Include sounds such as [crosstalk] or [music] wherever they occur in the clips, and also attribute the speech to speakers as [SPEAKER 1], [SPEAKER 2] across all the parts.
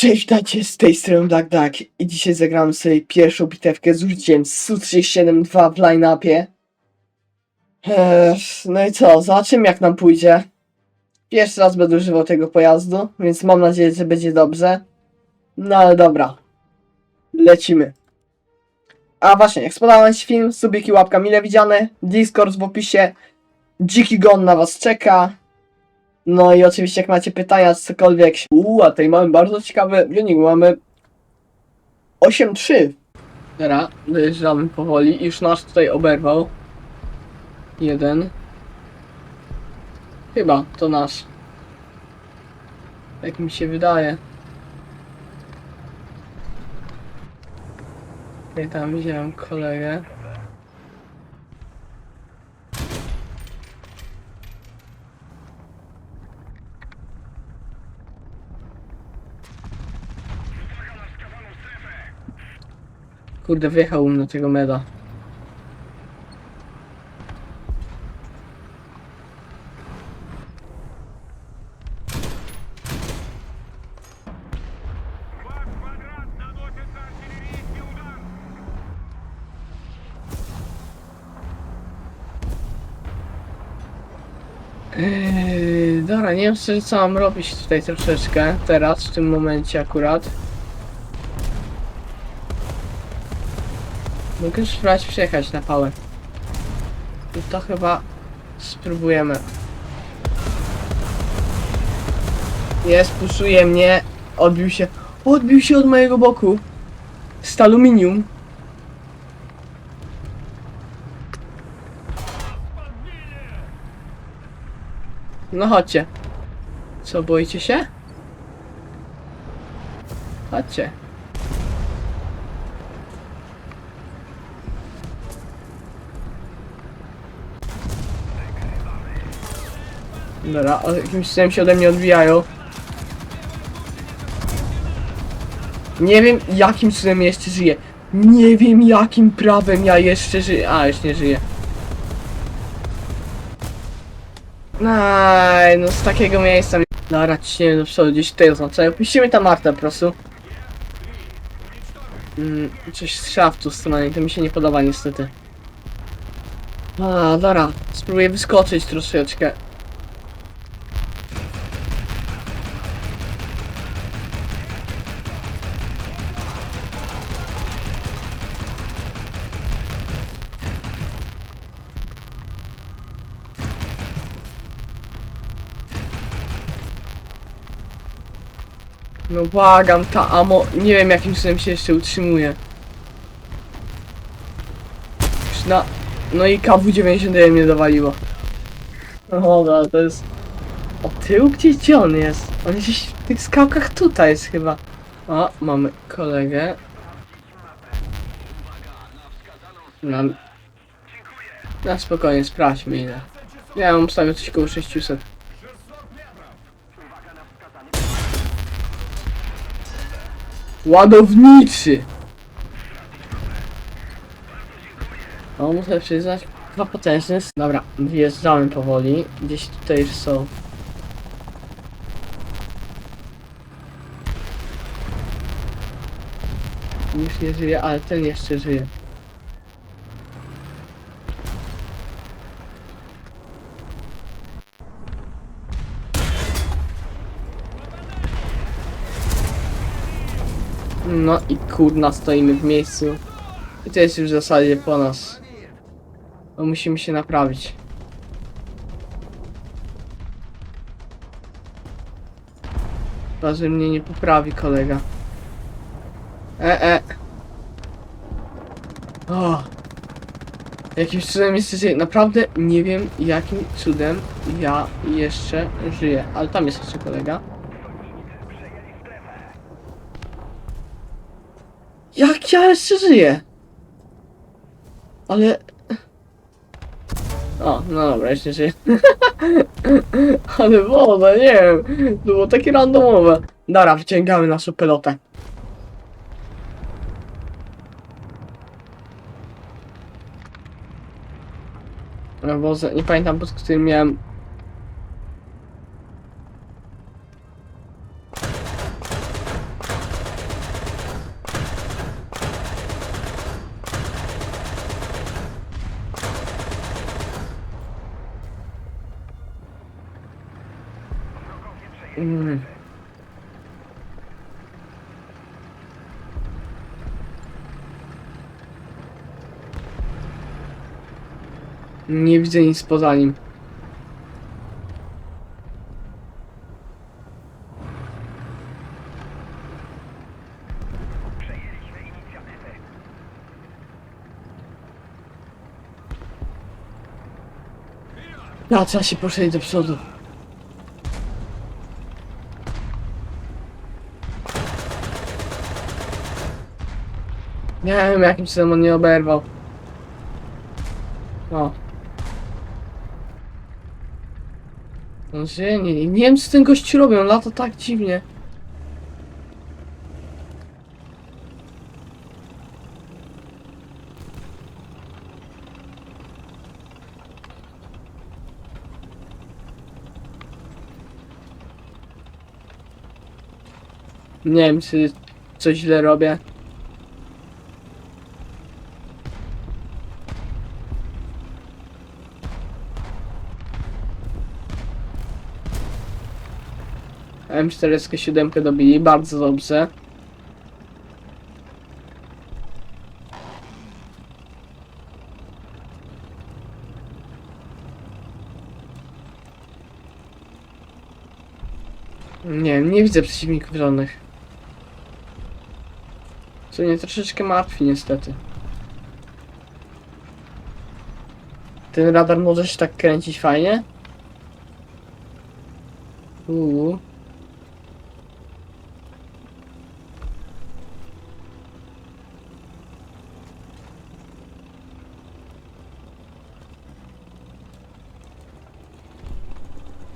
[SPEAKER 1] Cześć, dajcie z tej strony Black Duck i dzisiaj zagramy sobie pierwszą bitewkę z użyciem SU-37-2 w line-upie. Eee, no i co, zobaczymy jak nam pójdzie. Pierwszy raz będę używał tego pojazdu, więc mam nadzieję, że będzie dobrze. No ale dobra, lecimy. A właśnie, jak spodobał się film, subiki łapka mile widziane, Discord w opisie, Dziki Gon na Was czeka. No i oczywiście jak macie pytania cokolwiek. Uuu, a tutaj mamy bardzo ciekawy wynik, mamy 8-3. Dobra, dojeżdżamy powoli. Już nasz tutaj oberwał. Jeden. Chyba to nasz. Tak mi się wydaje. Tutaj tam widziałem kolegę. Kurde, wjechał na tego meda. Eee, dobra, nie wiem co mam robić tutaj troszeczkę, teraz, w tym momencie akurat. Mogę spróbować przejechać na pałę. I to chyba spróbujemy. Jest, puszuje mnie. Odbił się. Odbił się od mojego boku. Z aluminium. No chodźcie. Co, boicie się? Chodźcie. Dobra, o jakimś cudem się ode mnie odbijają. Nie wiem jakim cudem jeszcze żyję. Nie wiem jakim prawem ja jeszcze żyję. A, już nie żyję. Aj, no z takiego miejsca. mi- Dobra, ciśniemy do przodu, gdzieś tutaj oznacza. Opuścimy tam Martę po prostu. Mm, coś strzała w tą stronę i to mi się nie podoba niestety. A, dobra, spróbuję wyskoczyć troszeczkę. No błagam, ta amo, nie wiem jakim cudem się jeszcze utrzymuje. Już na... No i KW-99 mnie dowaliło. No dobra, to jest... O tył gdzieś gdzie on jest? On jest gdzieś w tych skałkach tutaj jest chyba. O, mamy kolegę. Mam... Na spokojnie, sprawdźmy ile. Ja mam ustawię coś koło 600. Ładowniczy! No muszę przyznać, chyba potężny. jest. Dobra, wjeżdżamy powoli. Gdzieś tutaj już są. Już nie żyje, ale ten jeszcze żyje. No i kurna, stoimy w miejscu. I to jest już w zasadzie po nas. Bo musimy się naprawić. Chyba, że mnie nie poprawi kolega. E, e. O. Jakimś cudem żyję. Naprawdę nie wiem jakim cudem ja jeszcze żyję. Ale tam jest jeszcze kolega. Jak ja jeszcze żyję? Ale... O, no dobra, jeszcze żyję. [laughs] Ale woda, nie wiem. To było takie randomowe. Dobra, wyciągamy naszą pelotę. Za- nie pamiętam pod którym miałem... Mm. Nie widzę nic poza nim. Ja trzeba się poszedł do przodu. Nie wiem jakim cudem on nie oberwał. O. Nie, nie, nie wiem co ten gość robi, on lata tak dziwnie. Nie wiem czy coś źle robię. M47 dobili, bardzo dobrze. Nie, nie widzę przeciwników żadnych. Co mnie troszeczkę martwi niestety. Ten radar może się tak kręcić fajnie? Uuu.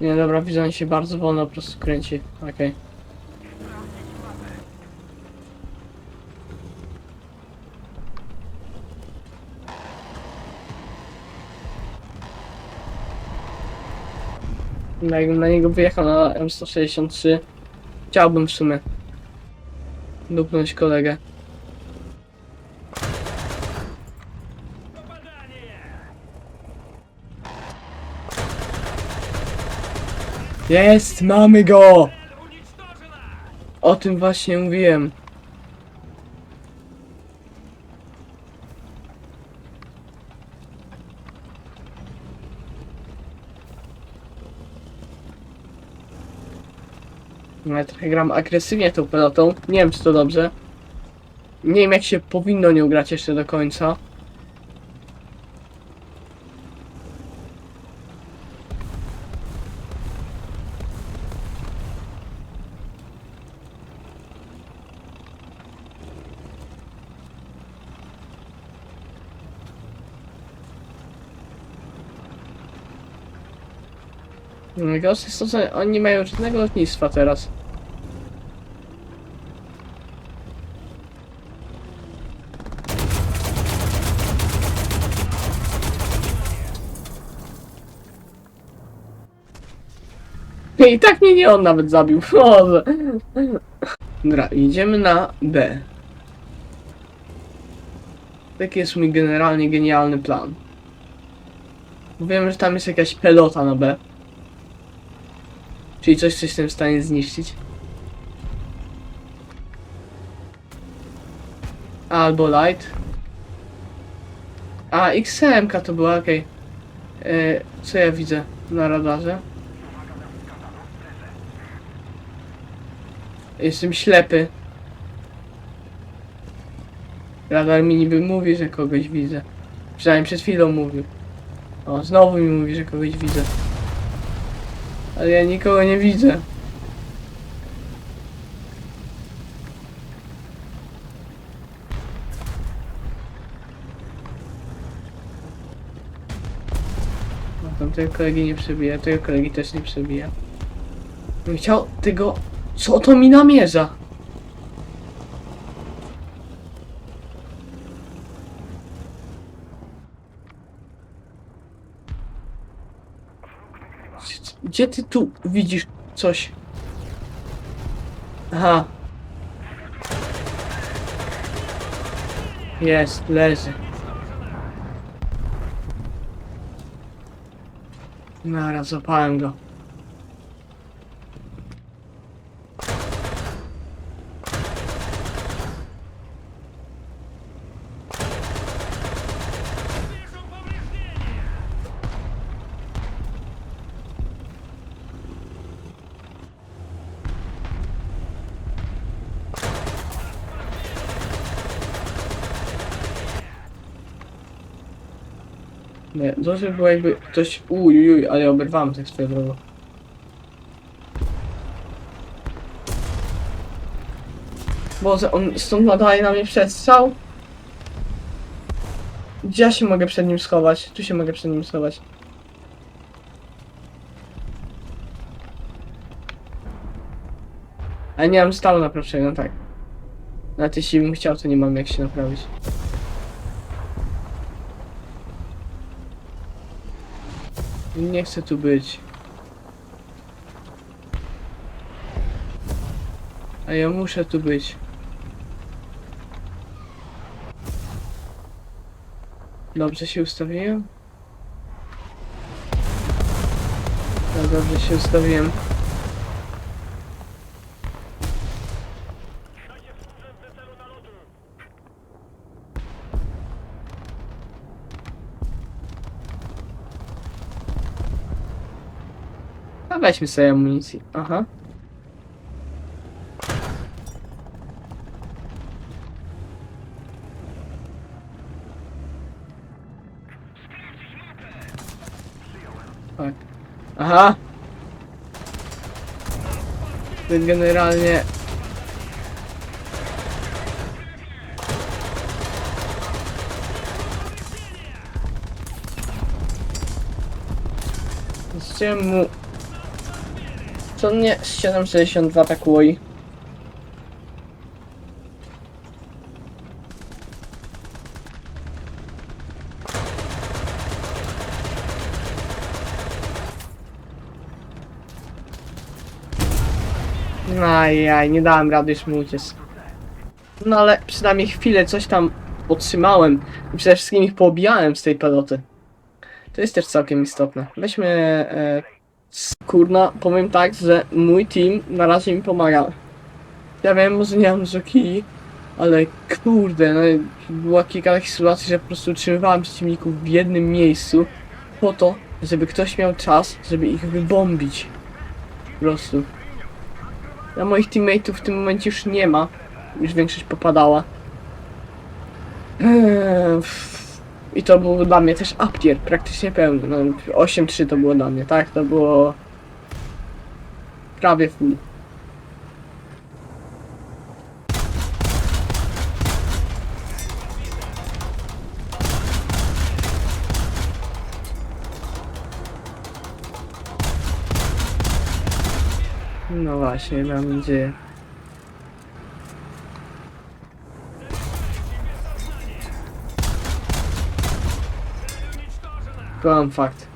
[SPEAKER 1] Nie, dobra, widzę, on się bardzo wolno po prostu kręci. Okej. No, Jakbym na niego wyjechał na M163, chciałbym w sumie dupnąć kolegę. Jest, mamy go! O tym właśnie mówiłem. No, ja trochę gram agresywnie tą pelotą. Nie wiem, czy to dobrze. Nie wiem, jak się powinno nią grać jeszcze do końca. Najgorsze jest to, że oni nie mają żadnego lotnictwa teraz. I tak mnie nie on nawet zabił. [laughs] Boże. Dobra, idziemy na B. Taki jest mój generalnie genialny plan. Wiem, że tam jest jakaś pelota na B. Czyli coś, co jestem w stanie zniszczyć. Albo light. A, XM to była, okej. E, Co ja widzę na radarze? Jestem ślepy. Radar mi niby mówi, że kogoś widzę. Przynajmniej przed chwilą mówił. O, znowu mi mówi, że kogoś widzę. Ale ja nikogo nie widzę. No, tam tego kolegi nie przebija, tego kolegi też nie przebija. Bym chciał tego... Co to mi namierza? Gdzie ty tu widzisz coś? Aha. Jest, leży. Nara, zapałem go. Nie, dobrze by było jakby ktoś... Uj, uj, uj, ale ja oberwałem tak swoją drogą. Boże, on stąd nadaje na mnie przestrzał? Gdzie ja się mogę przed nim schować? Tu się mogę przed nim schować. Ale nie mam stalu naprawczego, no tak. Nawet jeśli bym chciał, to nie mam jak się naprawić. Nie chcę tu być. A ja muszę tu być. Dobrze się ustawiłem? Tak, dobrze się ustawiłem. A weźmy sobie amunicji. Aha. Tak. Aha. Więc generalnie... Z czemu... Co mnie z 762 tak łoi? Ajaj, nie dałem rady już mu uciec. No ale przynajmniej chwilę coś tam otrzymałem. I przede wszystkim ich poobijałem z tej peloty. To jest też całkiem istotne. Weźmy... E, kurna, powiem tak, że mój team na razie mi pomaga. Ja wiem, może nie mam dużo kili, ale kurde, no była kilka takich sytuacji, że po prostu utrzymywałem przeciwników w jednym miejscu po to, żeby ktoś miał czas, żeby ich wybombić. Po prostu. A moich teammateów w tym momencie już nie ma. Już większość popadała. Eee, I to był dla mnie też uptier, praktycznie pełny. No, 8-3 to było dla mnie, tak? To było prawie full. No właśnie, mam nadzieję. Kocham fakt,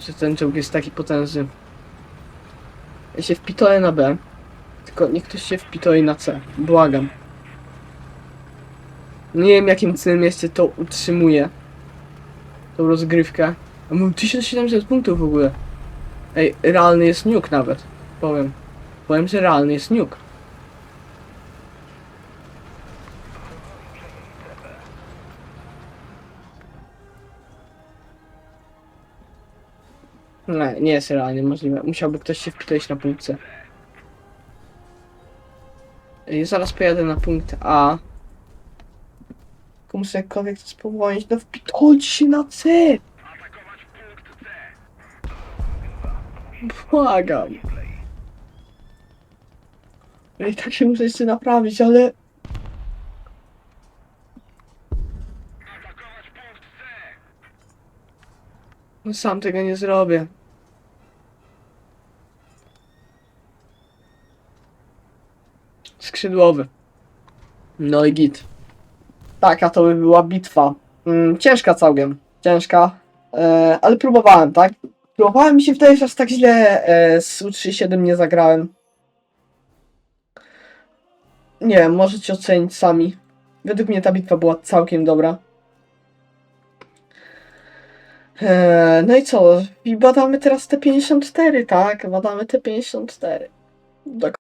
[SPEAKER 1] że ten czołg jest taki potężny. Ja się wpitoję na B, tylko niech ktoś się wpitoi na C. Błagam. Nie wiem jakim cudem jeszcze to utrzymuje. Tą rozgrywkę. A mam 1700 punktów w ogóle. Ej, realny jest nuke nawet. Powiem. Powiem, że realny jest nuke. Nie, nie jest realnie możliwe. Musiałby ktoś się wpitać na punkcie. Ej, zaraz pojadę na punkt A. Tylko muszę jakkolwiek to spowolnić. No wpitojcie się na C! Błagam. Ej, tak się muszę jeszcze naprawić, ale... No sam tego nie zrobię. Skrzydłowy. No i git. Taka to by była bitwa. Mm, ciężka całkiem. Ciężka. E, ale próbowałem, tak? Próbowałem mi się wydaje, że aż tak źle e, z U37 nie zagrałem. Nie wiem, możecie ocenić sami. Według mnie ta bitwa była całkiem dobra. Eee, no i co? I badamy teraz te 54, tak? Badamy te 54. Do